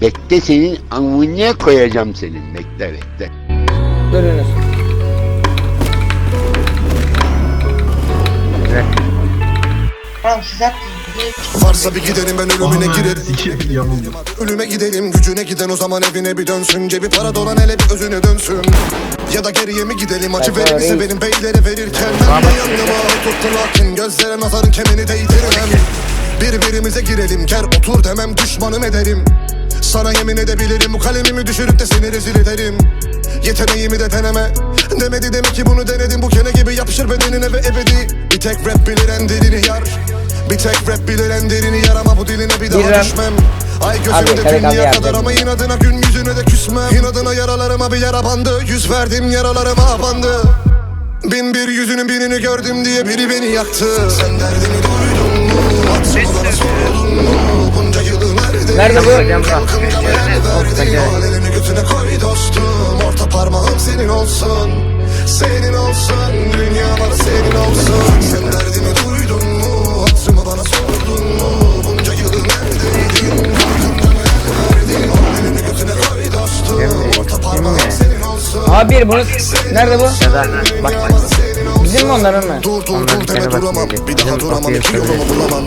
Bekle senin amına koyacağım senin. Bekle bekle. Dur. Tamam siz. Varsa bir gidelim ben ölümüne girerim yamuldu. Ölüme gidelim gücüne giden o zaman evine bir dönsün Cebi para dolan hele bir özüne dönsün Ya da geriye mi gidelim acı verirse reis. benim beyleri verirken Ben de yanıma tuttu lakin gözlere nazarın kemini değdirmem Birbirimize girelim ger otur demem düşmanım ederim. Sana yemin edebilirim bu kalemimi düşürüp de seni rezil ederim. Yeteneğimi de deneme. Demedi demek ki bunu denedim Bu kene gibi yapışır bedenine ve ebedi. Bir tek rap bilir en derini yar. Bir tek rap bilir en derini yar Ama bu diline bir daha Birem. düşmem. Ay gözümde dünya kadar ama inadına gün yüzüne de küsmem. İnadına yaralarıma bir yara bandı Yüz verdim yaralarıma bandı. Bin bir yüzünün birini gördüm diye biri beni yaktı. Sen derdini duydun nerede? Bu? Elini götüne koy dostum Orta parmağım senin olsun Senin olsun Dünya bana senin olsun Sen derdimi duydun mu? Hatırımı bana sordun mu? Bunca yılı neredeydin? Al elini götüne koy dostum Orta parmağım senin olsun Abi bunu nerede bu? Bak Bizim mi onların mı? Dur dur Onların dur deme duramam. Bir daha duramam iki yolumu bulamam.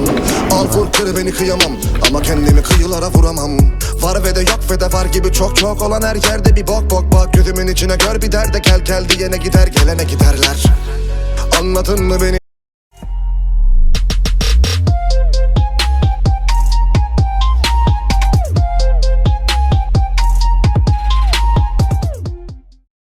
Al vur kır beni kıyamam Ama kendimi kıyılara vuramam. Var ve de yok ve de var gibi çok çok olan her yerde bir bok bok bak Gözümün içine gör bir derde gel gel diyene gider gelene giderler. Anladın mı beni